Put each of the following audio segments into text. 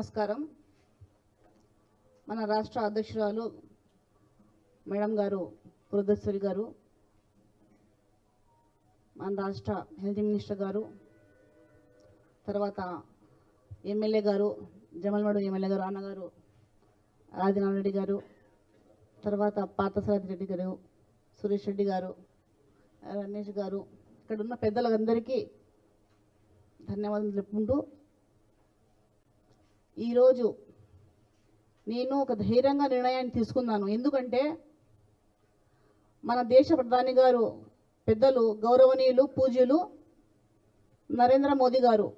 నమస్కారం. మన రాష్ట్ర అధ్యక్షురాలు మేడం గారు పురధేశ్వరి గారు మన రాష్ట్ర హెల్త్ మినిస్టర్ గారు తర్వాత ఎమ్మెల్యే గారు జమల్మడు ఎమ్మెల్యే గారు అన్నగారు ఆదినారాయణ రెడ్డి గారు తర్వాత పార్థసారథి రెడ్డి గారు సురేష్ రెడ్డి గారు రమేష్ గారు ఇక్కడ ఉన్న పెద్దలందరికీ ధన్యవాదాలు చెప్పుకుంటూ ఈరోజు నేను ఒక ధైర్యంగా నిర్ణయాన్ని తీసుకున్నాను. ఎందుకంటే మన దేశ ప్రధాని గారు పెద్దలు గౌరవనీయులు పూజ్యులు నరేంద్ర మోదీ గారు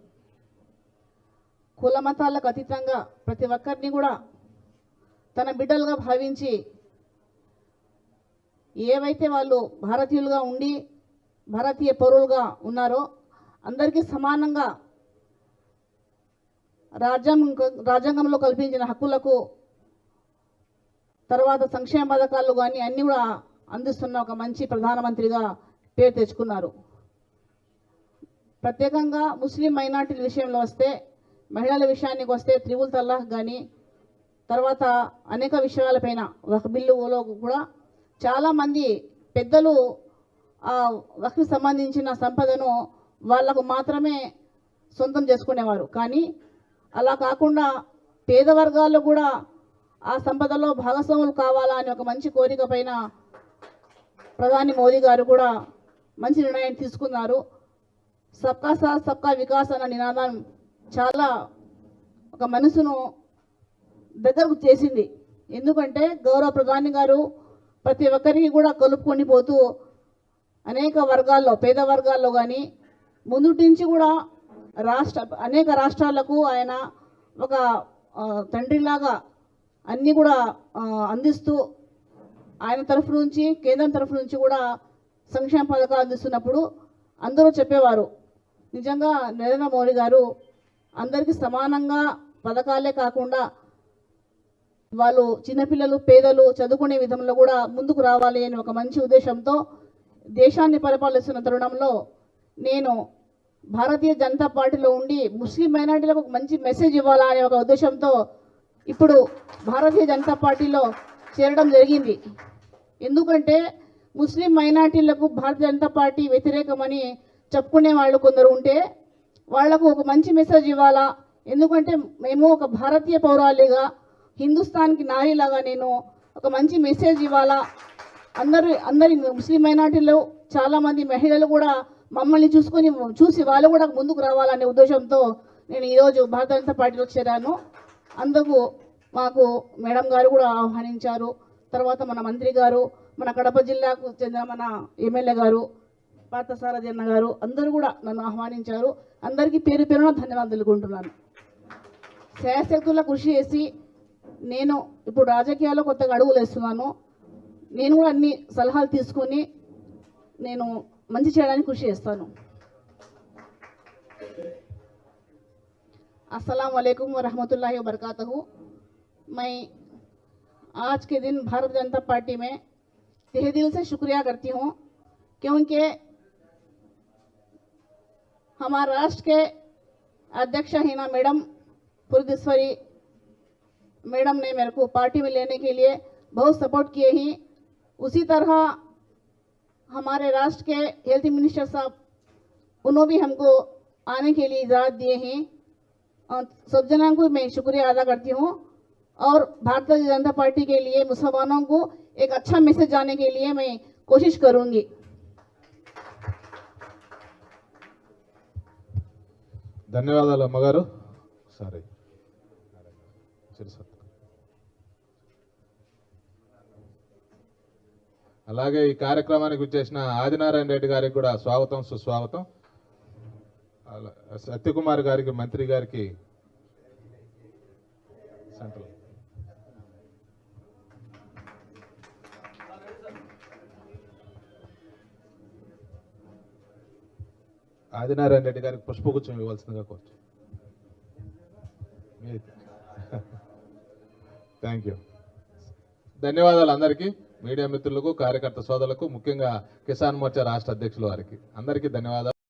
కుల మతాలకు అతీతంగా ప్రతి ఒక్కరిని కూడా తన బిడ్డలుగా భావించి ఏవైతే వాళ్ళు భారతీయులుగా ఉండి భారతీయ పౌరులుగా ఉన్నారో అందరికీ సమానంగా రాజ్యాంగం రాజ్యాంగంలో కల్పించిన హక్కులకు తర్వాత సంక్షేమ పథకాలు కానీ అన్నీ కూడా అందిస్తున్న ఒక మంచి ప్రధానమంత్రిగా పేరు తెచ్చుకున్నారు. ప్రత్యేకంగా ముస్లిం మైనార్టీల విషయంలో వస్తే మహిళల విషయానికి వస్తే త్రివుల్ తల్లాహ్ కానీ తర్వాత అనేక విషయాలపైన ఒక బిల్లులో కూడా చాలామంది పెద్దలు ఆ వక్కి సంబంధించిన సంపదను వాళ్ళకు మాత్రమే సొంతం చేసుకునేవారు. కానీ అలా కాకుండా పేద వర్గాలు కూడా ఆ సంపదలో భాగస్వాములు కావాలా అని ఒక మంచి కోరిక పైన ప్రధాని మోదీ గారు కూడా మంచి నిర్ణయం తీసుకున్నారు. సబ్కా సాత్ సబ్కా వికాస్ అన్న నినాదం చాలా ఒక మనసును దగ్గరకు చేసింది. ఎందుకంటే గౌరవ ప్రధాని గారు ప్రతి ఒక్కరికి కూడా కలుపుకొని పోతూ అనేక వర్గాల్లో పేద వర్గాల్లో కానీ ముందుటి నుంచి కూడా రాష్ట్ర అనేక రాష్ట్రాలకు ఆయన ఒక తండ్రిలాగా అన్నీ కూడా అందిస్తూ ఆయన తరఫు నుంచి కేంద్రం తరఫు నుంచి కూడా సంక్షేమ పథకాలు అందిస్తున్నప్పుడు అందరూ చెప్పేవారు. నిజంగా నరేంద్ర మోడీ గారు అందరికీ సమానంగా పథకాలే కాకుండా వాళ్ళు చిన్నపిల్లలు పేదలు చదువుకునే విధంలో కూడా ముందుకు రావాలి అని ఒక మంచి ఉద్దేశంతో దేశాన్ని పరిపాలిస్తున్న తరుణంలో నేను భారతీయ జనతా పార్టీలో ఉండి ముస్లిం మైనార్టీలకు ఒక మంచి మెసేజ్ ఇవ్వాలా అనే ఒక ఉద్దేశంతో ఇప్పుడు భారతీయ జనతా పార్టీలో చేరడం జరిగింది. ఎందుకంటే ముస్లిం మైనార్టీలకు భారతీయ జనతా పార్టీ వ్యతిరేకమని చెప్పుకునే వాళ్ళు కొందరు ఉంటే వాళ్ళకు ఒక మంచి మెసేజ్ ఇవ్వాలా. ఎందుకంటే మేము ఒక భారతీయ పౌరాలిగా హిందుస్థాన్కి నారీలాగా నేను ఒక మంచి మెసేజ్ ఇవ్వాలా. అందరు అందరి ముస్లిం మైనార్టీలో చాలామంది మహిళలు కూడా మమ్మల్ని చూసుకొని చూసి వాళ్ళు కూడా ముందుకు రావాలనే ఉద్దేశంతో నేను ఈరోజు భారతీయ జనతా పార్టీలో చేరాను. అందుకు మాకు మేడం గారు కూడా ఆహ్వానించారు. తర్వాత మన మంత్రి గారు మన కడప జిల్లాకు చెందిన మన ఎమ్మెల్యే గారు పార్థసారథి అన్న గారు అందరూ కూడా నన్ను ఆహ్వానించారు. అందరికీ పేరు పేరున ధన్యవాదాలు తెలుపుకుంటున్నాను. శాయశక్తుల కృషి చేసి నేను ఇప్పుడు రాజకీయాల్లో కొత్తగా అడుగులు వేస్తున్నాను. నేను కూడా అన్ని సలహాలు తీసుకొని నేను మంచి చేయడానికి కృషి చేస్తాను अस्सलाम वालेकुम वरहमतुल्लाहि वबरकातुहू मैं आज के दिन भारत जनता पार्टी में तहे दिल से शुक्रिया करती हूँ क्योंकि हमारे राष्ट्र के अध्यक्ष हिना मैडम पुरदेश्वरी मैडम ने मेरे को पार्टी में लेने के लिए बहुत सपोर्ट किए ही उसी तरह हमारे राष्ट्र के हेल्थ मिनिस्टर साहब उन्होंने भी हमको आने के लिए इजाज़त दिए हैं और सब जना को मैं शुक्रिया अदा करती हूँ और भारतीय जनता पार्टी के लिए मुसलमानों को एक अच्छा मैसेज जाने के लिए मैं कोशिश करूँगी ధన్యవాదాలు అమ్మగారు సరే సరే. అలాగే ఈ కార్యక్రమానికి వచ్చేసిన ఆదినారాయణ రెడ్డి గారికి కూడా స్వాగతం సుస్వాగతం. సత్యకుమార్ గారికి మంత్రి గారికి సెంట్రల్. ఆదినారాయణ రెడ్డి గారికి పుష్పగుచ్చం ఇవ్వాల్సిందిగా కోరుచు. థ్యాంక్ యూ ధన్యవాదాలు అందరికీ. మీడియా మిత్రులకు కార్యకర్త సోదరులకు ముఖ్యంగా కిసాన్ మోర్చా రాష్ట్ర అధ్యక్షుల వారికి. అందరికీ ధన్యవాదాలు.